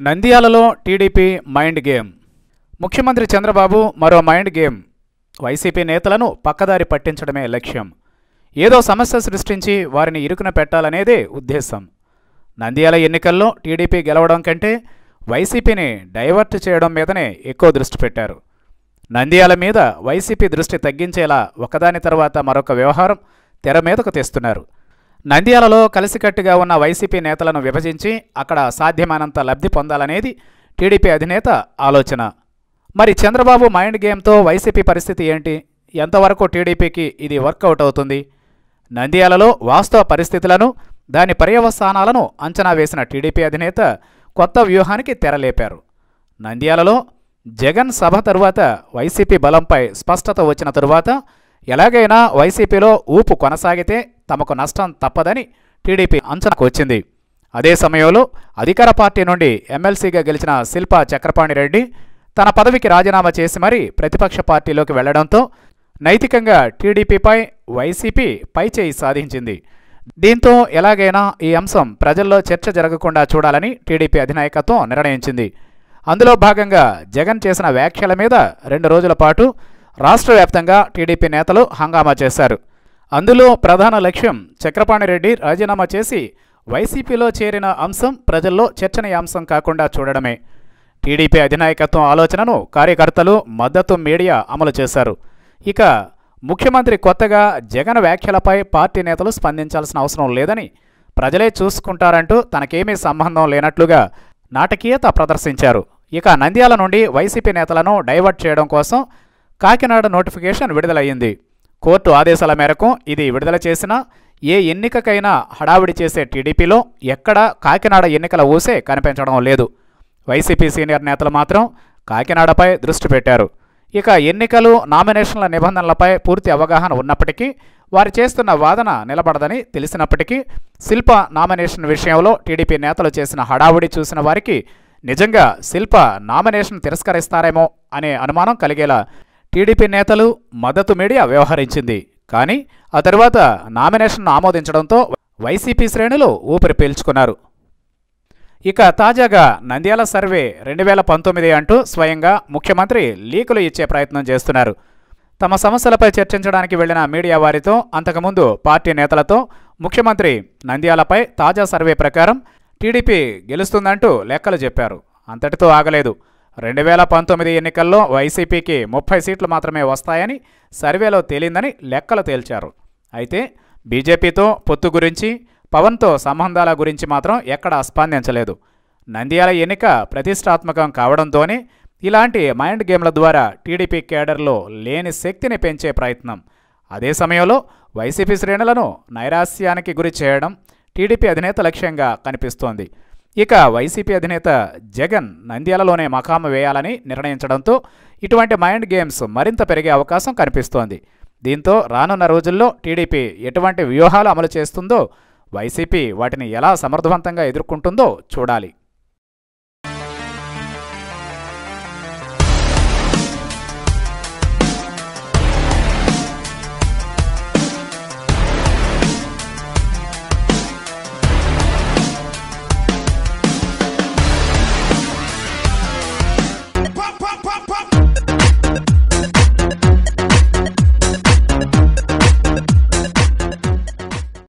నంద్యాలలో TDP mind game. ముఖ్యమంత్రి చంద్రబాబు మరో మైండ్ గేమ్. వైసీపీ నేతలను పక్కదారి పట్టించడమే లక్ష్యం. ఏదో సమస్య సృష్టించి వారిని ఇరుకున పెట్టాలనేదే ఉద్దేశం. నంద్యాల ఎన్నికల్లో టీడీపీ గెలవడం కంటే వైసీపీని డైవర్ట్ చేయడం మీదనే ఎక్కువ దృష్టి పెట్టారు. నంద్యాల మీద వైసీపీ దృష్టి తగ్గించేలా ఒకదాని తర్వాత మరొక వ్యవహారం తెర మీదకు తెస్తున్నారు. నంద్యాలలో కలిసికట్టుగా ఉన్న వైసీపీ నేతలను విభజించి అక్కడ సాధ్యమైనంత లబ్ధి పొందాలనేది టీడీపీ అధినేత ఆలోచన. మరి చంద్రబాబు మైండ్ గేమ్తో వైసీపీ పరిస్థితి ఏంటి? ఎంతవరకు టీడీపీకి ఇది వర్కౌట్ అవుతుంది? నంద్యాలలో వాస్తవ పరిస్థితులను దాని పర్యవసానాలను అంచనా వేసిన టీడీపీ అధినేత కొత్త వ్యూహానికి తెరలేపారు. నంద్యాలలో జగన్ సభ తరువాత వైసీపీ బలంపై స్పష్టత వచ్చిన తరువాత ఎలాగైనా వైసీపీలో ఊపు కొనసాగితే తమకు నష్టం తప్పదని టీడీపీ అంచనాకు వచ్చింది. అదే సమయంలో అధికార పార్టీ నుండి ఎమ్మెల్సీగా గెలిచిన శిల్పా చక్రపాణి రెడ్డి తన పదవికి రాజీనామా చేసి మరీ ప్రతిపక్ష పార్టీలోకి వెళ్ళడంతో నైతికంగా టీడీపీపై వైసీపీ పైచేయి సాధించింది. దీంతో ఎలాగైనా ఈ అంశం ప్రజల్లో చర్చ జరగకుండా చూడాలని టీడీపీ అధినాయకత్వం నిర్ణయించింది. అందులో భాగంగా జగన్ చేసిన వ్యాఖ్యల మీద రెండు రోజుల పాటు రాష్ట్ర వ్యాప్తంగా టీడీపీ నేతలు హంగామా చేశారు. అందులో ప్రధాన లక్ష్యం చక్రపాణిరెడ్డి రాజీనామా చేసి వైసీపీలో చేరిన అంశం ప్రజల్లో చర్చనీయాంశం కాకుండా చూడడమే. టీడీపీ అధినాయకత్వం ఆలోచనను కార్యకర్తలు మద్దతు మీడియా అమలు చేశారు. ఇక ముఖ్యమంత్రి కొత్తగా జగన్ వ్యాఖ్యలపై పార్టీ నేతలు స్పందించాల్సిన అవసరం లేదని ప్రజలే చూసుకుంటారంటూ తనకేమీ సంబంధం లేనట్లుగా నాటకీయత ప్రదర్శించారు. ఇక నంద్యాల నుండి వైసీపీ నేతలను డైవర్ట్ చేయడం కోసం కాకినాడ నోటిఫికేషన్ విడుదలయ్యింది. కోర్టు ఆదేశాల మేరకు ఇది విడుదల చేసినా ఏ ఎన్నికకైనా హడావిడి చేసే టీడీపీలో ఎక్కడా కాకినాడ ఎన్నికల ఊసే కనిపించడం లేదు. వైసీపీ సీనియర్ నేతలు మాత్రం కాకినాడపై దృష్టి పెట్టారు. ఇక ఎన్నికలు నామినేషన్ల నిబంధనలపై పూర్తి అవగాహన ఉన్నప్పటికీ వారు చేస్తున్న వాదన నిలబడదని తెలిసినప్పటికీ శిల్ప నామినేషన్ విషయంలో టీడీపీ నేతలు చేసిన హడావుడి చూసిన వారికి నిజంగా శిల్ప నామినేషన్ తిరస్కరిస్తారేమో అనే అనుమానం కలిగేలా టీడీపీ నేతలు మద్దతు మీడియా వ్యవహరించింది. కానీ ఆ తర్వాత నామినేషన్ను ఆమోదించడంతో వైసీపీ శ్రేణులు ఊపిరి పీల్చుకున్నారు. ఇక తాజాగా నంద్యాల సర్వే రెండు వేల పంతొమ్మిది అంటూ స్వయంగా ముఖ్యమంత్రి లీకులు ఇచ్చే ప్రయత్నం చేస్తున్నారు. తమ సమస్యలపై చర్చించడానికి వెళ్ళిన మీడియా వారితో అంతకుముందు పార్టీ నేతలతో ముఖ్యమంత్రి నంద్యాలపై తాజా సర్వే ప్రకారం టీడీపీ గెలుస్తుందంటూ లెక్కలు చెప్పారు. అంతటితో ఆగలేదు. రెండు వేల పంతొమ్మిది ఎన్నికల్లో వైసీపీకి ముప్పై సీట్లు మాత్రమే వస్తాయని సర్వేలో తేలిందని లెక్కలు తేల్చారు. అయితే బీజేపీతో పొత్తు గురించి పవన్తో సంబంధాల గురించి మాత్రం ఎక్కడా స్పందించలేదు. నంద్యాల ఎన్నిక ప్రతిష్టాత్మకం కావడంతోనే ఇలాంటి మైండ్ గేమ్ల ద్వారా టీడీపీ కేడర్లో లేని శక్తిని పెంచే ప్రయత్నం. అదే సమయంలో వైసీపీ శ్రేణులను నైరాస్యానికి గురి చేయడం టీడీపీ అధినేత లక్ష్యంగా కనిపిస్తోంది. ఇక వైసీపీ అధినేత జగన్ నంద్యాలలోనే మకాము వేయాలని నిర్ణయించడంతో ఇటువంటి మైండ్ గేమ్స్ మరింత పెరిగే అవకాశం కనిపిస్తోంది. దీంతో రానున్న రోజుల్లో టీడీపీ ఎటువంటి వ్యూహాలు అమలు చేస్తుందో వైసీపీ వాటిని ఎలా సమర్థవంతంగా ఎదుర్కొంటుందో చూడాలి.